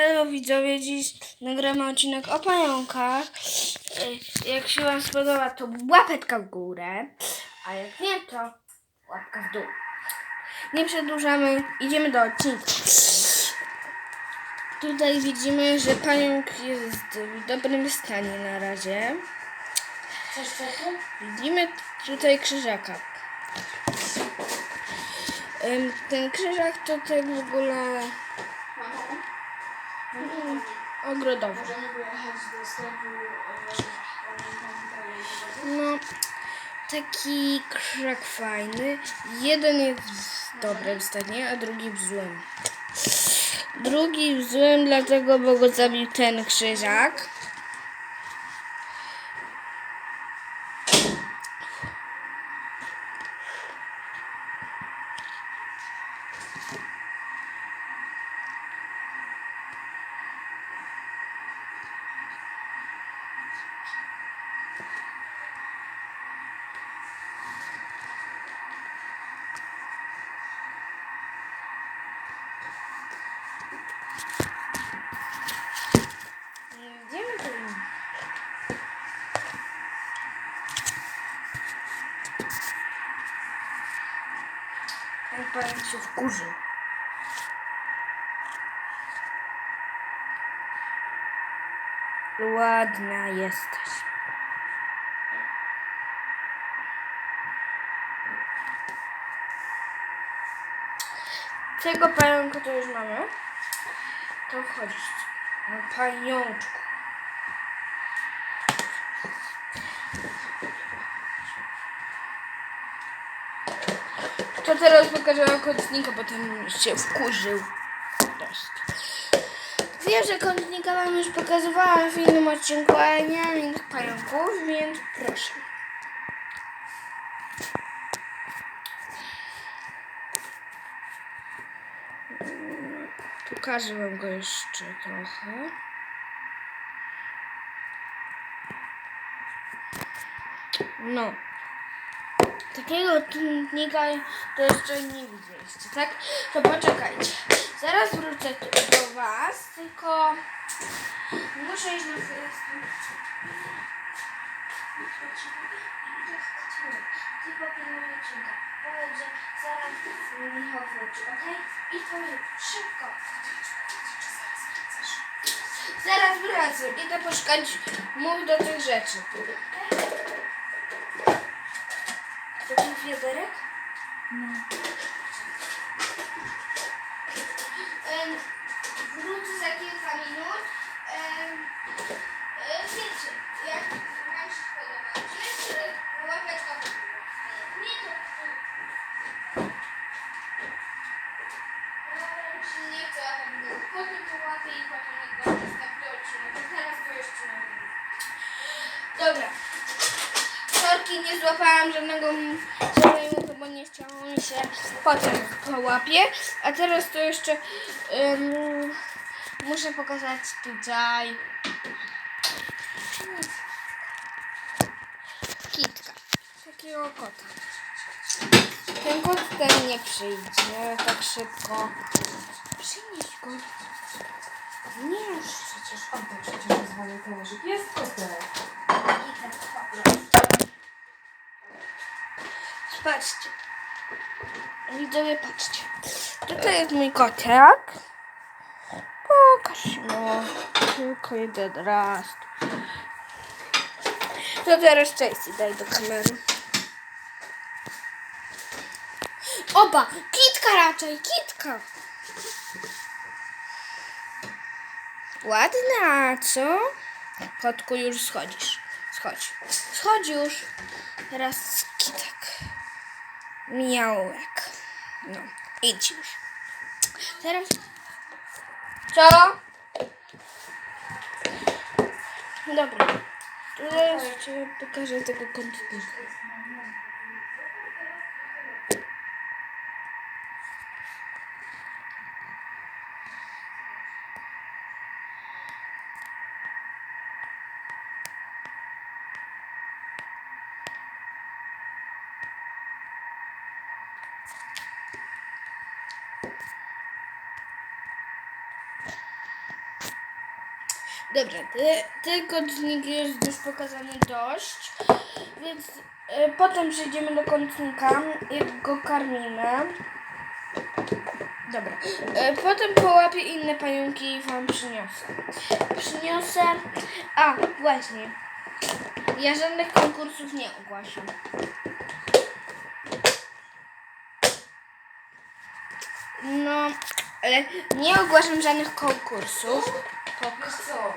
Hello widzowie, dziś nagramy odcinek o pająkach. Y, Jak się Wam spodoba, to łapeczka w górę, a jak nie, to łapka w dół. Nie przedłużamy, idziemy do odcinka. Tutaj widzimy, że pająk jest w dobrym stanie na razie. Widzimy tutaj krzyżaka. Ten krzyżak to tak w ogóle ogrodowy. do sklepu e. No, taki krzak fajny. Jeden jest w dobrym stanie, a drugi w złym. Drugi w złym, dlatego, bo go zabił ten krzyżak. Pan się wkurzył. Ładna jesteś. Tego pająka to już mamy. To wchodzisz. No pajączku. To teraz pokażę kątnika, bo ten się wkurzył. Dość. Wiem, że kątnika wam już pokazywałam w innym odcinku, ale nie mam innych pająków, więc proszę. Pokażę wam go jeszcze trochę. No. Takiego tłumnika to jeszcze nie widzieliście, tak? To poczekajcie. Zaraz wrócę do was, tylko muszę iść na chwilę z tym. Ty popilnuj odcinka. Powiedz, że zaraz Michał wróci, okej? I to szybko. Zaraz wracam. Idę poszukać mów do tych rzeczy. To był wiaderek? No. Wrócę za kilka minut. E, Wiecie, jak Wam się podoba. Czy jeszcze łapeczka w górę? Nie to... Dobra, już się nie chcę łapać w górę. Potem to łapię i potem jak będę następny odcinek. Teraz to jeszcze nie. Dobra. Sorki, nie złapałam żadnego nie chciało mi się potem to łapie. A teraz to jeszcze ym, muszę pokazać tutaj kitka. Takiego kota. Ten kot ten nie przyjdzie tak szybko. Przynieś go. Nie już. Przecież oddaj przecież rozwalę kojarzyk. Jest kotek. Patrzcie. Widzowie, patrzcie. Tutaj jest mój kotek. Pokaż no. Tylko jeden raz. To teraz Chasey daj do kamery. Oba! Kitka raczej, kitka! Ładna, co? Kotku, już schodzisz. Schodź. Schodź już. Teraz. Miałek. No, idź już. Teraz. Co? Dobra. Teraz pokażę tego kątnika. Dobra, ten ty kątnik jest już pokazany dość, więc y, potem przejdziemy do kątnika, jak go karmimy. Dobra, y, potem połapię inne pająki i wam przyniosę. Przyniosę... A, właśnie. Ja żadnych konkursów nie ogłaszam. No, ale nie ogłaszam żadnych konkursów. Wiesz co?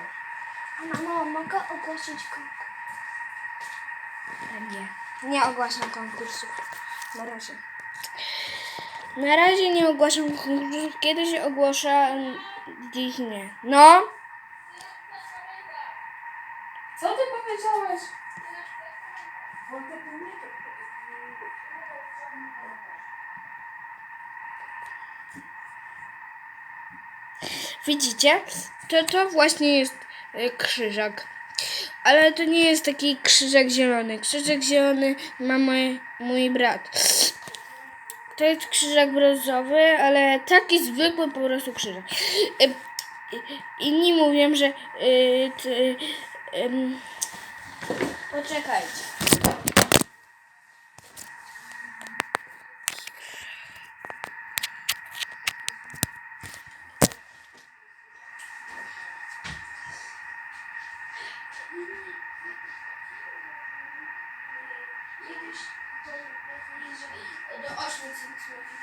Mamo, mogę ogłosić konkurs? Nie, nie ogłaszam konkursów. Na razie. Na razie nie ogłaszam konkursów. Kiedyś ogłoszę, dziś nie. No, Co ty powiedziałeś? Wojtek nie widzicie? To to właśnie jest e, krzyżak. Ale to nie jest taki krzyżak zielony. Krzyżak zielony ma mój, mój brat. To jest krzyżak brązowy, ale taki zwykły po prostu krzyżak. E, Inni mówią, że... e, Poczekajcie. Kiedyś to mówili, że do 8 cm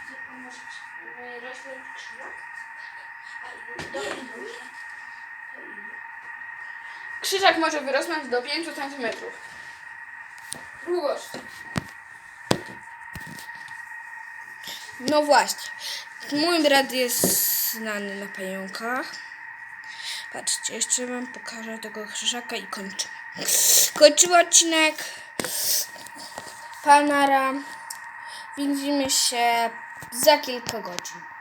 gdzie pomoże rośnie krzyżak. Krzyżak może wyrosnąć do 5 cm. Długość. No właśnie. Mój brat jest znany na pająkach. Patrzcie, jeszcze wam pokażę tego krzyżaka i kończę. Kończymy odcinek. Panara. Widzimy się za kilka godzin.